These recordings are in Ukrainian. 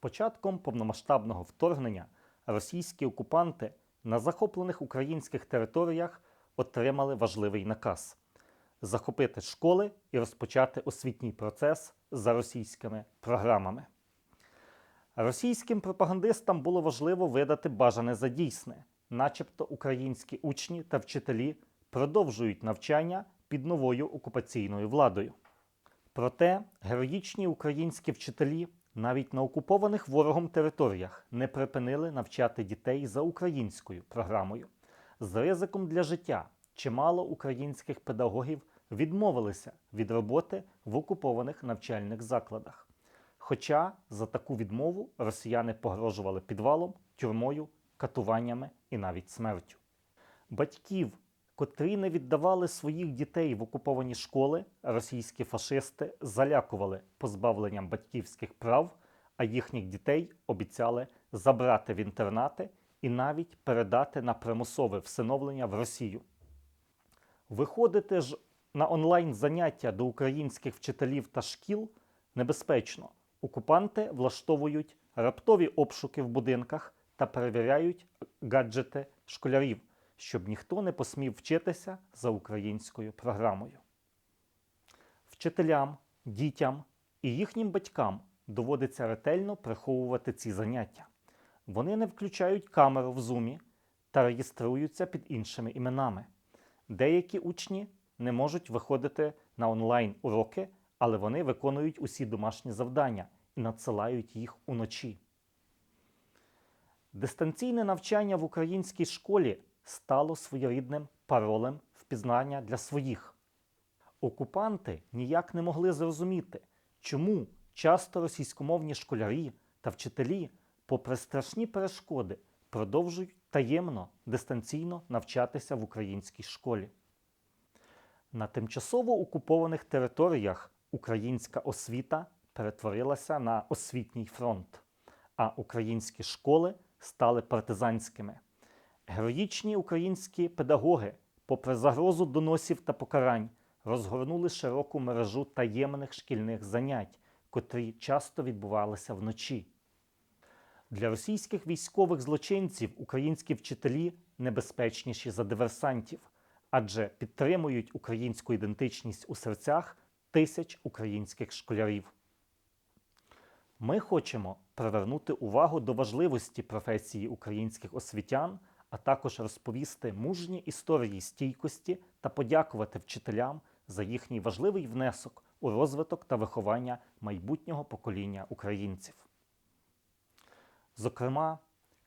початком повномасштабного вторгнення російські окупанти на захоплених українських територіях отримали важливий наказ захопити школи і розпочати освітній процес за російськими програмами. Російським пропагандистам було важливо видати бажане за дійсне, начебто українські учні та вчителі продовжують навчання під новою окупаційною владою. Проте героїчні українські вчителі навіть на окупованих ворогом територіях не припинили навчати дітей за українською програмою. З ризиком для життя чимало українських педагогів відмовилися від роботи в окупованих навчальних закладах. Хоча за таку відмову росіяни погрожували підвалом, тюрмою, катуваннями і навіть смертю. Батьків, котрі не віддавали своїх дітей в окуповані школи, російські фашисти залякували позбавленням батьківських прав, а їхніх дітей обіцяли забрати в інтернати і навіть передати на примусове всиновлення в Росію. Виходити ж на онлайн заняття до українських вчителів та шкіл небезпечно. Окупанти влаштовують раптові обшуки в будинках та перевіряють гаджети школярів, щоб ніхто не посмів вчитися за українською програмою. Вчителям, дітям і їхнім батькам доводиться ретельно приховувати ці заняття. Вони не включають камеру в зумі та реєструються під іншими іменами. Деякі учні не можуть виходити на онлайн уроки, але вони виконують усі домашні завдання і надсилають їх уночі. Дистанційне навчання в українській школі стало своєрідним паролем впізнання для своїх. Окупанти ніяк не могли зрозуміти, чому часто російськомовні школярі та вчителі, попри страшні перешкоди, продовжують таємно дистанційно навчатися в українській школі. На тимчасово окупованих територіях українська освіта перетворилася на освітній фронт, а українські школи стали партизанськими. Героїчні українські педагоги, попри загрозу доносів та покарань, розгорнули широку мережу таємних шкільних занять, котрі часто відбувалися вночі. Для російських військових злочинців українські вчителі небезпечніші за диверсантів, адже підтримують українську ідентичність у серцях тисяч українських школярів. Ми хочемо привернути увагу до важливості професії українських освітян, а також розповісти мужні історії стійкості та подякувати вчителям за їхній важливий внесок у розвиток та виховання майбутнього покоління українців. Зокрема,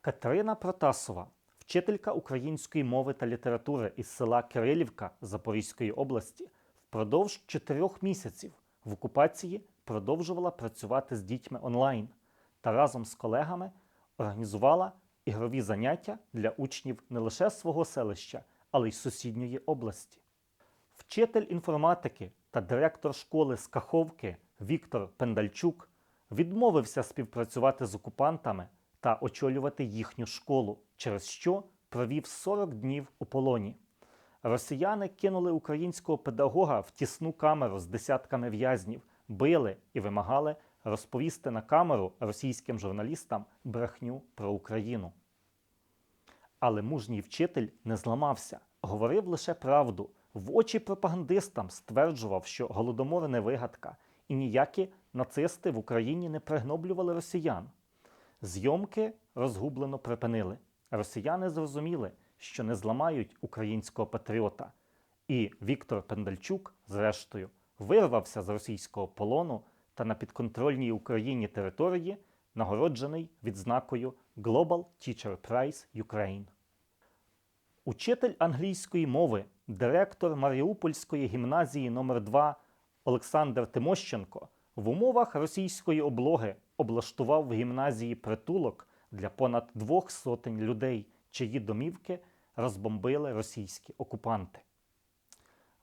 Катерина Протасова, вчителька української мови та літератури із села Кирилівка Запорізької області, впродовж чотирьох місяців в окупації продовжувала працювати з дітьми онлайн та разом з колегами організувала ігрові заняття для учнів не лише свого селища, але й сусідньої області. Вчитель інформатики та директор школи з Каховки Віктор Пендальчук відмовився співпрацювати з окупантами та очолювати їхню школу, через що провів 40 днів у полоні. Росіяни кинули українського педагога в тісну камеру з десятками в'язнів, били і вимагали розповісти на камеру російським журналістам брехню про Україну. Але мужній вчитель не зламався, говорив лише правду. В очі пропагандистам стверджував, що голодомор не вигадка, і ніякі нацисти в Україні не пригноблювали росіян. Зйомки розгублено припинили. Росіяни зрозуміли, що не зламають українського патріота. І Віктор Пендальчук, зрештою, вирвався з російського полону та на підконтрольній Україні території нагороджений відзнакою Global Teacher Prize Ukraine. Учитель англійської мови, директор Маріупольської гімназії номер 2 Олександр Тимощенко в умовах російської облоги облаштував в гімназії притулок для понад двох сотень людей, чиї домівки розбомбили російські окупанти.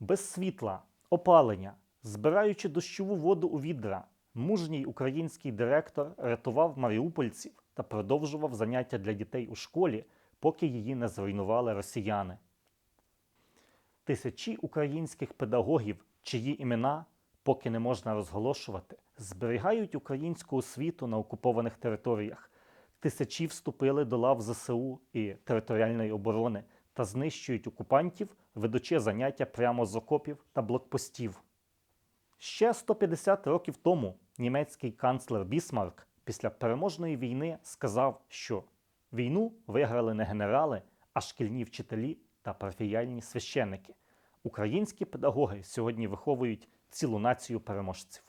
Без світла, опалення, збираючи дощову воду у відра, мужній український директор рятував маріупольців та продовжував заняття для дітей у школі, поки її не зруйнували росіяни. Тисячі українських педагогів, чиї імена поки не можна розголошувати, зберігають українську освіту на окупованих територіях. Тисячі вступили до лав ЗСУ і територіальної оборони та знищують окупантів, ведучи заняття прямо з окопів та блокпостів. Ще 150 років тому німецький канцлер Бісмарк після переможної війни сказав, що війну виграли не генерали, а шкільні вчителі та парафіяльні священики. Українські педагоги сьогодні виховують цілу націю переможців.